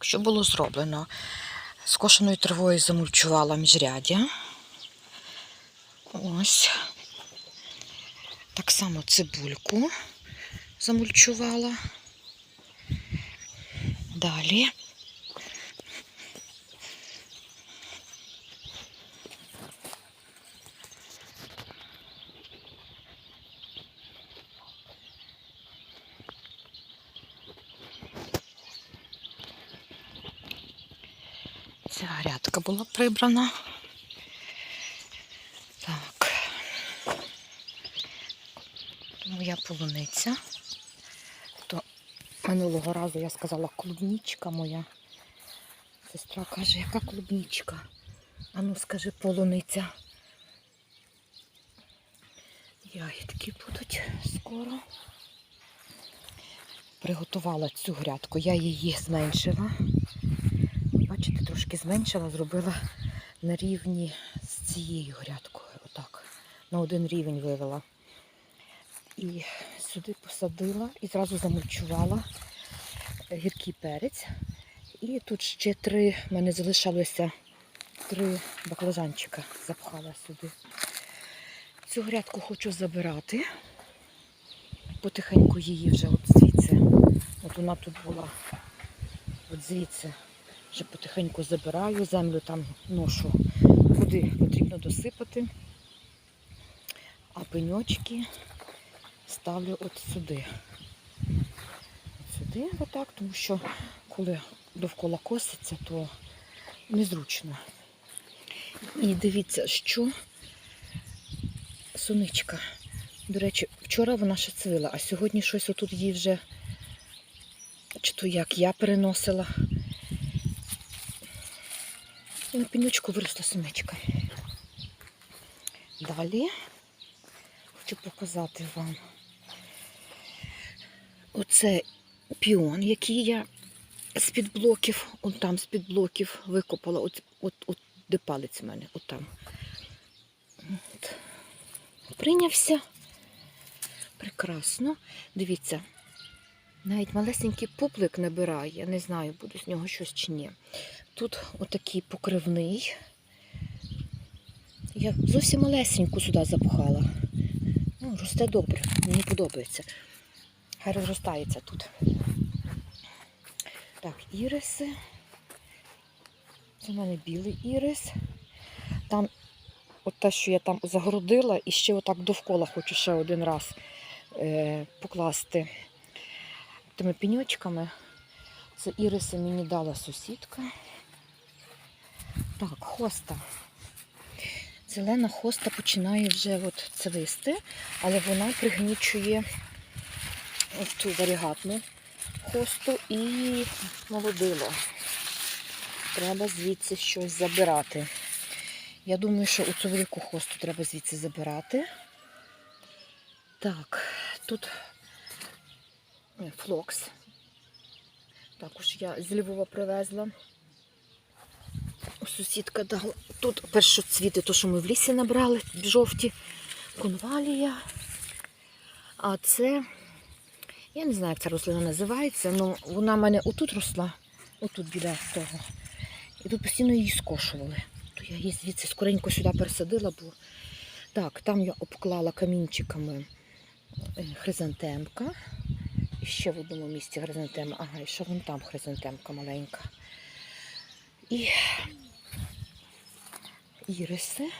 Що було зроблено? Скошеною травою замульчувала міжряддя. Ось. Так само цибульку замульчувала. Далі. Ця грядка була прибрана. Так. Моя полуниця. То минулого разу я сказала клубнічка моя. Сестра каже, яка клубнічка? А ну скажи полуниця. Ягідки будуть скоро. Приготувала цю грядку, я її зменшила. Бачите, трошки зменшила, зробила на рівні з цією грядкою. Отак. На один рівень вивела. І сюди посадила і зразу замульчувала гіркий перець. І тут ще три, в мене залишалося три баклажанчика запхала сюди. Цю грядку хочу забирати. Потихеньку її вже от звідси. От вона тут була. От звідси вже потихеньку забираю, землю там ношу, куди потрібно досипати. А пеньочки ставлю от сюди. От сюди, отак, тому що коли довкола коситься, то незручно. І дивіться, що соничка. До речі, вчора вона ще цвіла, а сьогодні щось отут їй вже, чи то як я переносила. І на пенючку виросла сумичка. Далі хочу показати вам оце піон, який я з-під блоків, он там з-під блоків викопала, от, от, от де палець у мене, от там. От. Прийнявся. Прекрасно. Дивіться, навіть малесенький пуплик набирає, я не знаю, буде з нього щось чи ні. Тут отакий покривний. Я зовсім малесеньку сюди запхала. Ну, росте добре, мені подобається. Хай розростається тут. Так, іриси. Це в мене білий ірис. Там от те, що я там загородила, і ще отак довкола хочу ще один раз е, покласти тими піньочками. Це іриси мені дала сусідка. Так, хоста. Зелена хоста починає вже от цвисти, але вона пригнічує цю варігатну хосту і молодило. Треба звідси щось забирати. Я думаю, що оцю велику хосту треба звідси забирати. Так, тут флокс. Також я з Львова привезла. Сусідка дала. Тут першоцвіти, то, що ми в лісі набрали, жовті, конвалія. А це, я не знаю, як ця рослина називається, але вона в мене отут росла, отут біля того. І тут постійно її скошували. То я її звідси скоренько сюди пересадила, бо так, там я обклала камінчиками е, хризантемка. І ще в одному місці хризантема. Ага, і ще вон там хризантемка маленька. І іриси.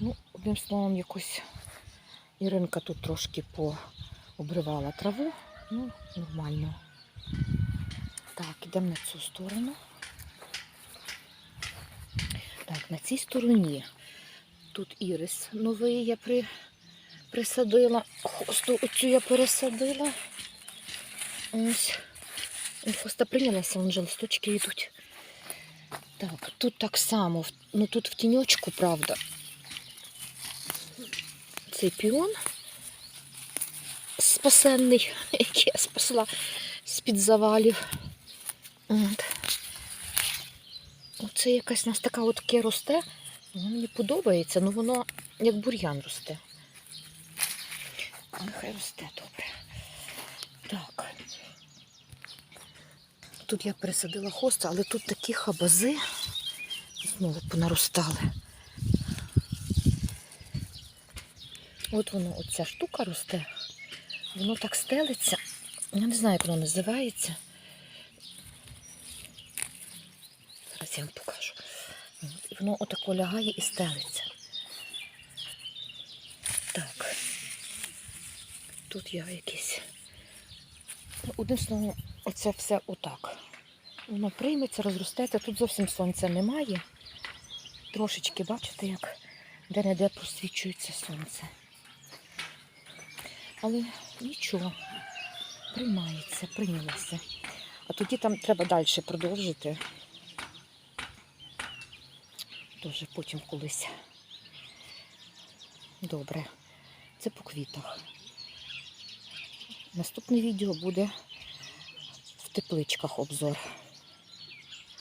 Ну, одним словом, якось Іринка тут трошки пообривала траву. Ну, нормально. Так, йдемо на цю сторону. Так, на цій стороні тут ірис новий я при, присадила. Хосту оцю я пересадила. Ось. Хоста прийнялася, вон же листочки йдуть. Так, тут так само, ну тут в тіньочку, правда. Цей піон спасенний, який я спасла з-під завалів. Оце якась у нас така от росте. Воно мені подобається, але воно як бур'ян росте. Але хай росте добре. Так. Тут я пересадила хоста, але тут такі хабази знову понаростали. От воно, оця штука росте. Воно так стелиться. Я не знаю, як воно називається. Зараз я вам покажу. Воно отако лягає і стелиться. Так. Тут я якийсь. Одним словом, оце все отак. Воно прийметься, розростеться. Тут зовсім сонця немає. Трошечки, бачите, як де-не-де просвічується сонце. Але нічого, приймається, прийнялося. А тоді там треба далі продовжити. Дуже потім колись. Добре. Це по квітах. Наступне відео буде в тепличках обзор.